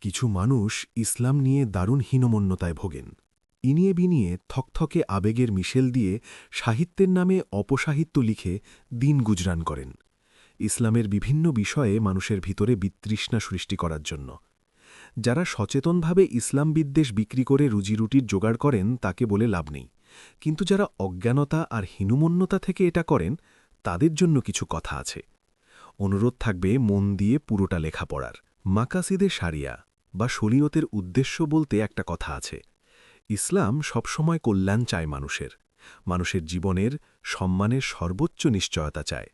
কিছু মানুষ ইসলাম নিয়ে দারুণ হীনমন্যতায় ভোগেন। ইনিয়ে বিনিয়ে থকথকে আবেগের মিশেল দিয়ে সাহিত্যের নামে অপসাহিত্য লিখে দিন গুজরান করেন। ইসলামের বিভিন্ন বিষয়ে মানুষের ভিতরে বিতৃষ্ণা সৃষ্টি করার জন্য। যারা সচেতনভাবে ইসলাম বিদ্বেষ বিক্রি করে রুজিরুটির জোগাড় করেন, তাকে বলে লাভ নেই। কিন্তু যারা অজ্ঞানতা আর হীনমন্যতা থেকে এটা করেন, তাদের জন্য কিছু কথা আছে। অনুরোধ থাকবে মন দিয়ে পুরোটা লেখা পড়ার। মাকাসিদে সারিয়া বা শরীয়তের উদ্দেশ্য বলতে একটা কথা আছে। ইসলাম সবসময় কল্যাণ চায় মানুষের। মানুষের জীবনের সম্মানের সর্বোচ্চ নিশ্চয়তা চায়।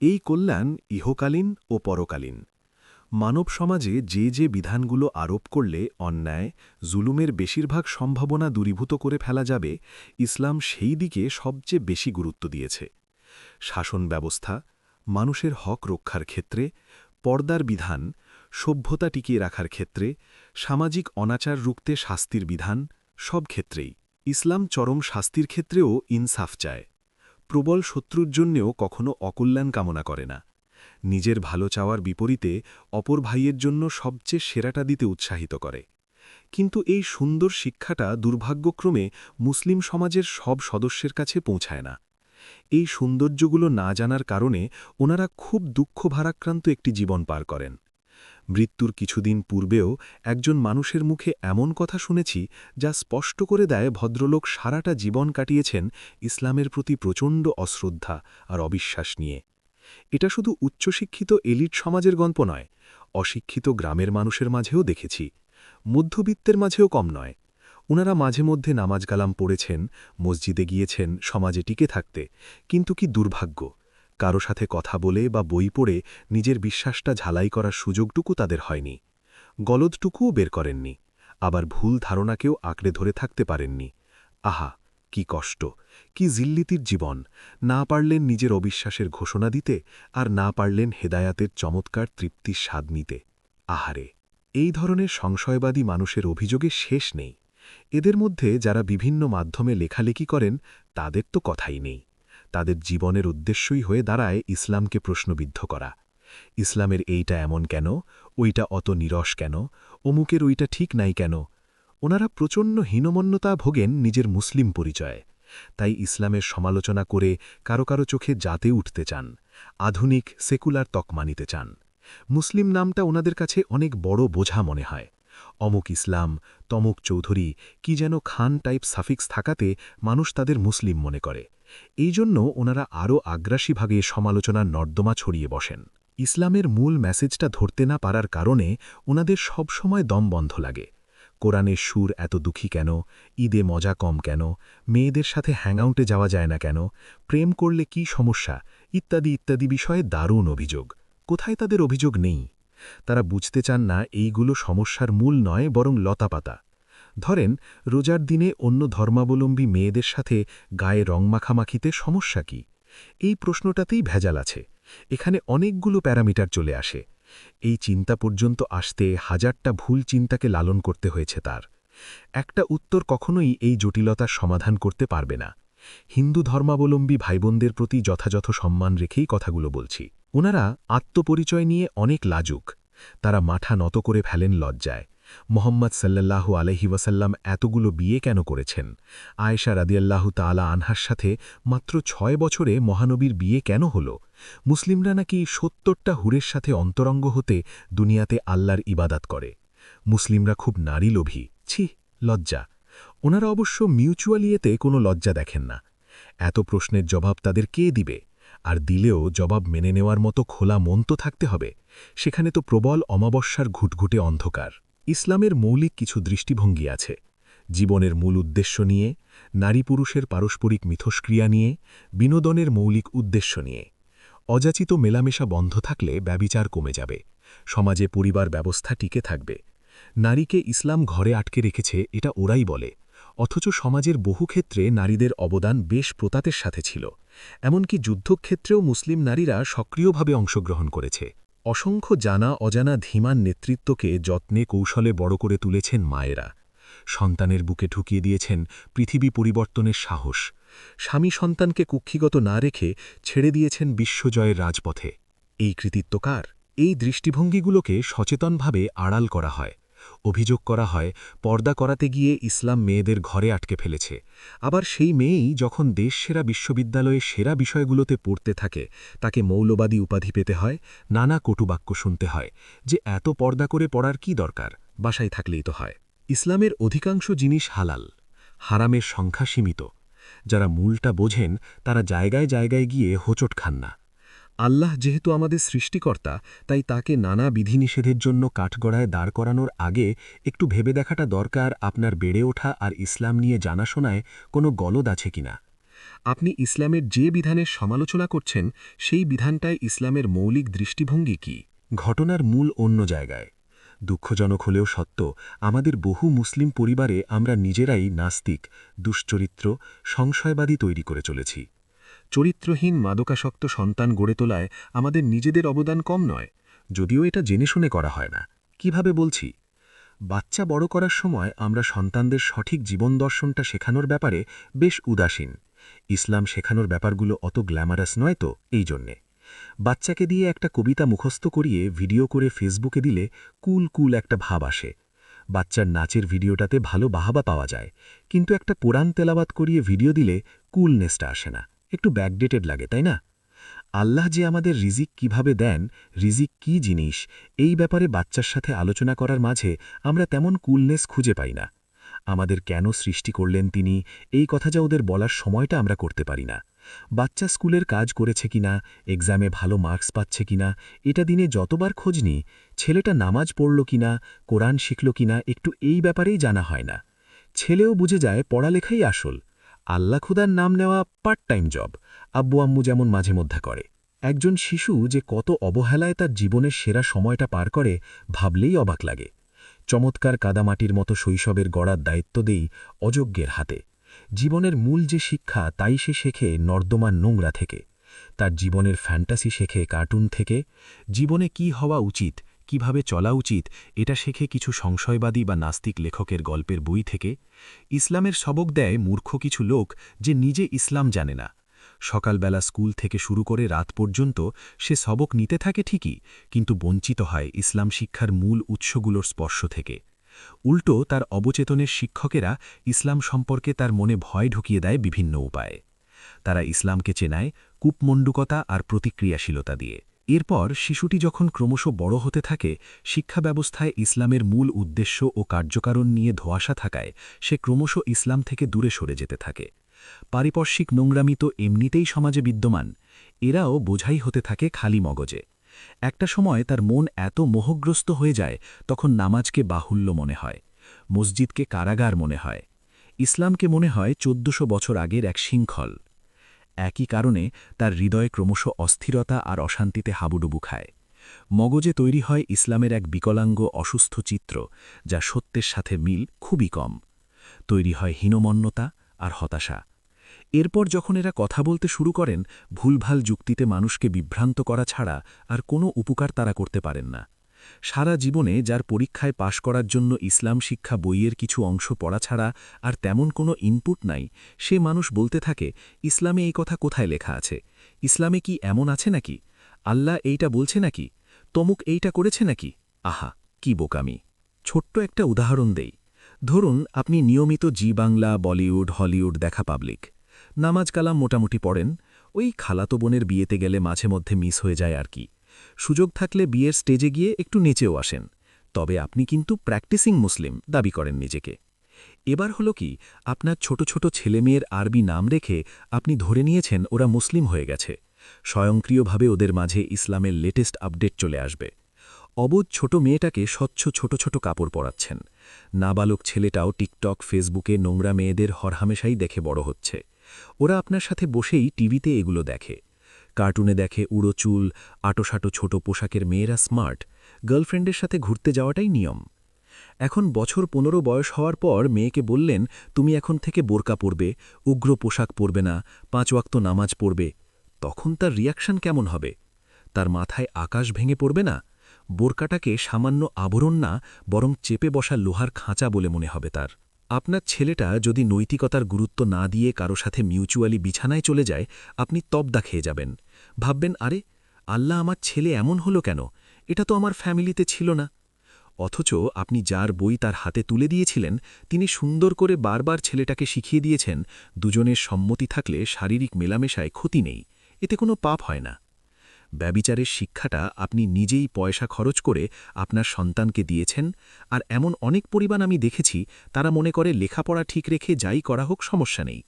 এই কল্যাণ ইহকালীন ও পরকালীন। মানব সমাজে যে যে বিধানগুলো আরোপ করলে অন্যায়, জুলুমের বেশিরভাগ সম্ভাবনা দূরীভূত করে ফেলা যাবে, ইসলাম সেই দিকে সবচেয়ে বেশি গুরুত্ব দিয়েছে। শাসন ব্যবস্থা, মানুষের হক রক্ষার ক্ষেত্রে, পর্দার বিধান সভ্যতা টিকিয়ে রাখার ক্ষেত্রে সামাজিক অনাচার রুখতে শাস্তির বিধান সব ক্ষেত্রেই। ইসলাম চরম শাস্তির ক্ষেত্রেও ইনসাফ চায়। প্রবল শত্রুর জন্যেও কখনো অকল্যাণ কামনা করে না। নিজের ভালো চাওয়ার বিপরীতে অপর ভাইয়ের জন্য সবচেয়ে সেরাটা দিতে উৎসাহিত করে। কিন্তু এই সুন্দর শিক্ষাটা দুর্ভাগ্যক্রমে মুসলিম সমাজের সব সদস্যের কাছে পৌঁছায় না। এই সৌন্দর্যগুলো না জানার কারণে ওনারা খুব দুঃখ ভারাক্রান্ত একটি জীবন পার করেন। মৃত্যুর কিছুদিন পূর্বেও একজন মানুষের মুখে এমন কথা শুনেছি যা স্পষ্ট করে দেয় ভদ্রলোক সারাটা জীবন কাটিয়েছেন ইসলামের প্রতি প্রচণ্ড অশ্রদ্ধা আর অবিশ্বাস নিয়ে। এটা শুধু উচ্চশিক্ষিত এলিট সমাজের গল্প নয়, অশিক্ষিত গ্রামের মানুষের মাঝেও দেখেছি, মধ্যবিত্তের মাঝেও কম নয়। ওনারা মাঝে মধ্যে নামাজ গালাম পড়েছেন, মসজিদে গিয়েছেন, সমাজে টিকে থাকতে, কিন্তু কি দুর্ভাগ্য। কারও সাথে কথা বলে বা বই পড়ে নিজের বিশ্বাসটা ঝালাই করার সুযোগটুকু তাদের হয়নি। গলদটুকুও বের করেননি। আবার ভুল ধারণাকেও আঁকড়ে ধরে থাকতে পারেননি। আহা, কি কষ্ট, কি জিল্লিতির জীবন। না পারলেন নিজের অবিশ্বাসের ঘোষণা দিতে আর না পারলেন হেদায়াতের চমৎকার তৃপ্তির স্বাদ নিতে। আহারে, এই ধরনের সংশয়বাদী মানুষের অভিযোগে শেষ নেই। এদের মধ্যে যারা বিভিন্ন মাধ্যমে লেখালেখি করেন, তাদের তো কথাই নেই। তাদের জীবনের উদ্দেশ্যই হয়ে দাঁড়ায় ইসলামকে প্রশ্নবিদ্ধ করা। ইসলামের এইটা এমন কেন? ওইটা অত নিরস কেন? অমুকের ওইটা ঠিক নাই কেন? ওনারা প্রচণ্ড হীনমন্যতা ভোগেন নিজের মুসলিম পরিচয়ে। তাই ইসলামের সমালোচনা করে কারও কারও চোখে জাতে উঠতে চান, আধুনিক সেকুলার তকমা নিতে চান। মুসলিম নামটা ওনাদের কাছে অনেক বড় বোঝা মনে হয়। অমুক ইসলাম, তমুক চৌধুরী, কি যেন খান টাইপ সাফিক্স থাকাতে মানুষ তাদের মুসলিম মনে করে। এই জন্য ওনারা আরও আগ্রাসীভাবে সমালোচনার নর্দমা ছড়িয়ে বসেন। ইসলামের মূল মেসেজটা ধরতে না পারার কারণে ওনাদের সবসময় দম বন্ধ লাগে। কোরআনের সুর এত দুঃখী কেন? ঈদে মজা কম কেন? মেয়েদের সাথে হ্যাংআউটে যাওয়া যায় না কেন? প্রেম করলে কি সমস্যা? ইত্যাদি ইত্যাদি বিষয়ে দারুণ অভিযোগ। কোথায় তাদের অভিযোগ নেই? তারা বুঝতে চান না এইগুলো সমস্যার মূল নয়, বরং লতাপাতা। ধরেন, রোজার দিনে অন্য ধর্মাবলম্বী মেয়েদের সাথে গায়ে রং মাখামাখিতে সমস্যা কি? এই প্রশ্নটাতেই ভেজাল আছে। এখানে অনেকগুলো প্যারামিটার চলে আসে। এই চিন্তা পর্যন্ত আসতে হাজারটা ভুল চিন্তাকে লালন করতে হয়েছে তার। একটা উত্তর কখনোই এই জটিলতার সমাধান করতে পারবে না। হিন্দু ধর্মাবলম্বী ভাইবোনদের প্রতি যথাযথ সম্মান রেখেই কথাগুলো বলছি। ওনারা আত্মপরিচয় নিয়ে অনেক লাজুক। তারা মাথা নত করে ফেলেন লজ্জায়। মোহাম্মদ সাল্লাল্লাহু আলহি ওয়াসাল্লাম এতগুলো বিয়ে কেন করেছেন? আয়েশা রাদিয়াল্লাহু তালা আনহার সাথে মাত্র ছয় বছরে মহানবীর বিয়ে কেন হল? মুসলিমরা নাকি সত্তরটা হুরের সাথে অন্তরঙ্গ হতে দুনিয়াতে আল্লাহর ইবাদাত করে। মুসলিমরা খুব নারী লোভী। ছি, লজ্জা। ওনারা অবশ্য মিউচুয়ালিয়েতে কোনো লজ্জা দেখেন না। এত প্রশ্নের জবাব তাদের কে দিবে? আর দিলেও জবাব মেনে নেওয়ার মতো খোলা মন তো থাকতে হবে। সেখানে তো প্রবল অমাবস্যার ঘুটঘুটে অন্ধকার। ইসলামের মৌলিক কিছু দৃষ্টিভঙ্গি আছে। জীবনের মূল উদ্দেশ্য নিয়ে, নারী পুরুষের পারস্পরিক মিথস্ক্রিয়া নিয়ে, বিনোদনের মৌলিক উদ্দেশ্য নিয়ে। অযাচিত মেলামেশা বন্ধ থাকলে ব্যবিচার কমে যাবে। সমাজে পরিবার ব্যবস্থা টিকে থাকবে। নারীকে ইসলাম ঘরে আটকে রেখেছে এটা ওরাই বলে। অথচ সমাজের বহু ক্ষেত্রে নারীদের অবদান বেশ প্রতাতের সাথে ছিল। এমনকি যুদ্ধক্ষেত্রেও মুসলিম নারীরা সক্রিয়ভাবে অংশগ্রহণ করেছে। অসংখ্য জানা অজানা ধীমান নেতৃত্বকে যত্নে কৌশলে বড় করে তুলেছেন মায়েরা। সন্তানের বুকে ঢুকিয়ে দিয়েছেন পৃথিবী পরিবর্তনের সাহস। স্বামী সন্তানকে কুক্ষিগত না রেখে ছেড়ে দিয়েছেন বিশ্বজয়ের রাজপথে। এই কৃতিত্বকার এই দৃষ্টিভঙ্গিগুলোকে সচেতনভাবে আড়াল করা হয়। অভিযোগ করা হয়, পর্দা করাতে গিয়ে ইসলাম মেয়েদের ঘরে আটকে ফেলেছে। আবার সেই মেয়েই যখন দেশ সেরা বিশ্ববিদ্যালয়ে সেরা বিষয়গুলোতে পড়তে থাকে, তাকে মৌলবাদী উপাধি পেতে হয়, নানা কটুবাক্য শুনতে হয়, যে এত পর্দা করে পড়ার কি দরকার? বাসায় থাকলেই তো হয়। ইসলামের অধিকাংশ জিনিস হালাল, হারামের সংখ্যা সীমিত। যারা মূলটা বোঝেন, তারা জায়গায় জায়গায় গিয়ে হোঁচট খান না। আল্লাহ যেহেতু আমাদের সৃষ্টিকর্তা, তাই তাকে নানা বিধিনিষেধের জন্য কাঠগড়ায় দাঁড় করানোর আগে একটু ভেবে দেখাটা দরকার আপনার বেড়ে ওঠা আর ইসলাম নিয়ে জানাশোনায় কোনো গলদ আছে কিনা। আপনি ইসলামের যে বিধানের সমালোচনা করছেন, সেই বিধানটায় ইসলামের মৌলিক দৃষ্টিভঙ্গি কি? ঘটনার মূল অন্য জায়গায়। দুঃখজনক হলেও সত্য, আমাদের বহু মুসলিম পরিবারে আমরা নিজেরাই নাস্তিক, দুশ্চরিত্র, সংশয়বাদী তৈরি করে চলেছি। চরিত্রহীন মাদকাসক্ত সন্তান গড়ে তোলায় আমাদের নিজেদের অবদান কম নয়। যদিও এটা জেনে শুনে করা হয় না। কীভাবে বলছি? বাচ্চা বড় করার সময় আমরা সন্তানদের সঠিক জীবন দর্শনটা শেখানোর ব্যাপারে বেশ উদাসীন। ইসলাম শেখানোর ব্যাপারগুলো অত গ্ল্যামারাস নয় তো, এই জন্যে। বাচ্চাকে দিয়ে একটা কবিতা মুখস্থ করিয়ে ভিডিও করে ফেসবুকে দিলে কুল কুল একটা ভাব আসে। বাচ্চার নাচের ভিডিওটাতে ভালো বাহাবা পাওয়া যায়, কিন্তু একটা পুরাণ তেলাবাত করিয়ে ভিডিও দিলে কুলনেসটা আসে না। একটু ব্যাকডেটেড লাগে, তাই না? আল্লাহ যে আমাদের রিজিক কীভাবে দেন, রিজিক কি জিনিস, এই ব্যাপারে বাচ্চার সাথে আলোচনা করার মাঝে আমরা তেমন কুলনেস খুঁজে পাই না। আমাদের কেন সৃষ্টি করলেন তিনি, এই কথা যা ওদের বলার সময়টা আমরা করতে পারি না। বাচ্চা স্কুলের কাজ করেছে কিনা এক্সামে ভালো মার্কস পাচ্ছে কিনা, এটা দিনে যতবার খোঁজ নিই ছেলেটা নামাজ পড়ল কিনা, কোরআন শিখল কিনা, একটু এই ব্যাপারেই জানা হয় না। ছেলেও বুঝে যায় পড়ালেখাই আসল। আল্লাহ খুদার নাম নেওয়া পার্ট টাইম জব আব্বু আম্মু যেমন মাঝে মধ্যে করে। একজন শিশু যে কত অবহেলায় তার জীবনের সেরা সময়টা পার করে, ভাবলেই অবাক লাগে। চমৎকার কাদামাটির মতো শৈশবের গড়ার দায়িত্ব দেই অযোগ্যের হাতে। জীবনের মূল যে শিক্ষা, তাই সে শেখে নর্দমার নোংরা থেকে। তার জীবনের ফ্যান্টাসি শেখে কার্টুন থেকে। জীবনে কি হওয়া উচিত কীভাবে চলা উচিত, এটা শেখে কিছু সংশয়বাদী বা নাস্তিক লেখকের গল্পের বই থেকে। ইসলামের সবক দেয় মূর্খ কিছু লোক যে নিজে ইসলাম জানে না। সকালবেলা স্কুল থেকে শুরু করে রাত পর্যন্ত সে সবক নিতে থাকে ঠিকই, কিন্তু বঞ্চিত হয় ইসলাম শিক্ষার মূল উৎসগুলোর স্পর্শ থেকে। উল্টো তার অবচেতনের শিক্ষকেরা ইসলাম সম্পর্কে তার মনে ভয় ঢুকিয়ে দেয় বিভিন্ন উপায়ে। তারা ইসলামকে চেনায়, কূপমণ্ডুকতা আর প্রতিক্রিয়াশীলতা দিয়ে। এরপর শিশুটি যখন ক্রমশ বড় হতে থাকে শিক্ষা ব্যবস্থায় ইসলামের মূল উদ্দেশ্য ও কার্যকারণ নিয়ে ধোয়াশা থাকায় সে ক্রমশ ইসলাম থেকে দূরে সরে যেতে থাকে। পারিপার্শ্বিক নোংরামি তো এমনিতেই সমাজে বিদ্যমান, এরাও বোঝাই হতে থাকে খালি মগজে। একটা সময় তার মন এত মোহগ্রস্ত হয়ে যায়, তখন নামাজকে বাহুল্য মনে হয়, মসজিদকে কারাগার মনে হয়। ইসলামকে মনে হয় চোদ্দশো বছর আগের এক শৃঙ্খল। একই কারণে তার হৃদয়ে ক্রমশ অস্থিরতা আর অশান্তিতে হাবুডুবু খায়। মগজে তৈরি হয় ইসলামের এক বিকলাঙ্গ, অসুস্থ চিত্র, যা সত্যের সাথে মিল খুবই কম। তৈরি হয় হীনমন্যতা আর হতাশা। এরপর যখন এরা কথা বলতে শুরু করেন, ভুলভাল যুক্তিতে মানুষকে বিভ্রান্ত করা ছাড়া আর কোনো উপকার তারা করতে পারেন না। সারা জীবনে যার পরীক্ষায় পাশ করার জন্য ইসলাম শিক্ষা বইয়ের কিছু অংশ পড়া ছাড়া আর তেমন কোনো ইনপুট নাই, সে মানুষ বলতে থাকে, ইসলামে এই কথা কোথায় লেখা আছে? ইসলামে কি এমন আছে নাকি? আল্লাহ এইটা বলছে নাকি? তমুক এইটা করেছে নাকি? আহা, কি বোকামি। ছোট্ট একটা উদাহরণ দেই। ধরুন, আপনি নিয়মিত জি বাংলা, বলিউড, হলিউড দেখা পাবলিক নামাজ কালাম মোটামুটি পড়েন, ওই খালাতো বোনের বিয়েতে গেলে মাঝে মধ্যে মিস হয়ে যায় আর কি। সুযোগ থাকলে বিয়ের স্টেজে গিয়ে একটু নেচেও আসেন, তবে আপনি কিন্তু প্র্যাকটিসিং মুসলিম দাবি করেন নিজেকে। এবার হলো কি, আপনার ছোট ছোট ছেলেমেয়ের আরবি নাম রেখে আপনি ধরে নিয়েছেন ওরা মুসলিম হয়ে গেছে, স্বয়ংক্রিয়ভাবে ওদের মাঝে ইসলামের লেটেস্ট আপডেট চলে আসবে। অবোধ ছোট মেয়েটাকে স্বচ্ছ ছোট ছোট কাপড় পরাচ্ছেন, নাবালক ছেলেটাও টিকটক, ফেসবুকে নোংরা মেয়েদের হরহামেশাই দেখে বড় হচ্ছে। ওরা আপনার সাথে বসেই টিভিতে এগুলো দেখে। কার্টুনে দেখে উড়ো চুল, আটোসাটো ছোট পোশাকের মেয়েরা স্মার্ট, গার্লফ্রেন্ডের সাথে ঘুরতে যাওয়াটাই নিয়ম। এখন বছর পনেরো বয়স হওয়ার পর মেয়েকে বললেন, তুমি এখন থেকে বোরকা পরবে, উগ্র পোশাক পরবে না, পাঁচ ওয়াক্ত নামাজ পড়বে। তখন তার রিয়াকশন কেমন হবে? তার মাথায় আকাশ ভেঙে পড়বে না? বোরকাটাকে সামান্য আবরণ না, বরং চেপে বসা লোহার খাঁচা বলে মনে হবে তার। আপনার ছেলেটা যদি নৈতিকতার গুরুত্ব না দিয়ে কারও সাথে মিউচুয়ালি বিছানায় চলে যায়, আপনি তবদা খেয়ে যাবেন। ভাববেন, আরে, আল্লাহ আমার ছেলে এমন হলো কেন? এটা তো আমার ফ্যামিলিতে ছিল না। অথচ আপনি যার বই তার হাতে তুলে দিয়েছিলেন, তিনি সুন্দর করে বারবার ছেলেটাকে শিখিয়ে দিয়েছেন, দুজনের সম্মতি থাকলে শারীরিক মেলামেশায় ক্ষতি নেই, এতে কোনো পাপ হয় না। ব্যবিচারের শিক্ষাটা আপনি নিজেই পয়সা খরচ করে আপনার সন্তানকে দিয়েছেন, আর এমন অনেক পরিবার আমি দেখেছি, তারা মনে করে লেখাপড়া ঠিক রেখে যাই করা হোক সমস্যা নেই।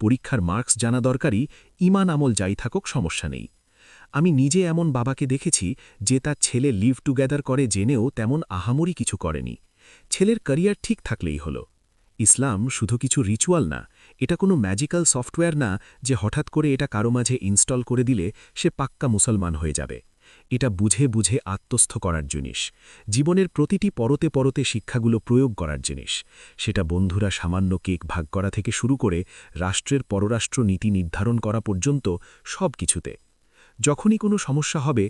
পরীক্ষার মার্কস জানা দরকারই, ইমান আমল যাই থাকুক, সমস্যা নেই। আমি নিজে এমন বাবাকে দেখেছি যে তার ছেলে লিভ টুগেদার করে জেনেও তেমন আহামরি কিছু করেনি। ছেলের ক্যারিয়ার ঠিক থাকলেই হলো। ইসলাম শুধু কিছু রিচুয়াল না, এটা কোনো ম্যাজিক্যাল সফটওয়্যার না যে হঠাৎ করে এটা কারও মাঝে ইনস্টল করে দিলে সে পাক্কা মুসলমান হয়ে যাবে। এটা বুঝে বুঝে আত্মস্থ করার জিনিস। জীবনের প্রতিটি পরতে পরতে শিক্ষাগুলো প্রয়োগ করার জিনিস। সেটা বন্ধুরা সামান্য কেক ভাগ করা থেকে শুরু করে রাষ্ট্রের পররাষ্ট্র নীতি নির্ধারণ করা পর্যন্ত সব কিছুতে যখনই কোনো সমস্যা হবে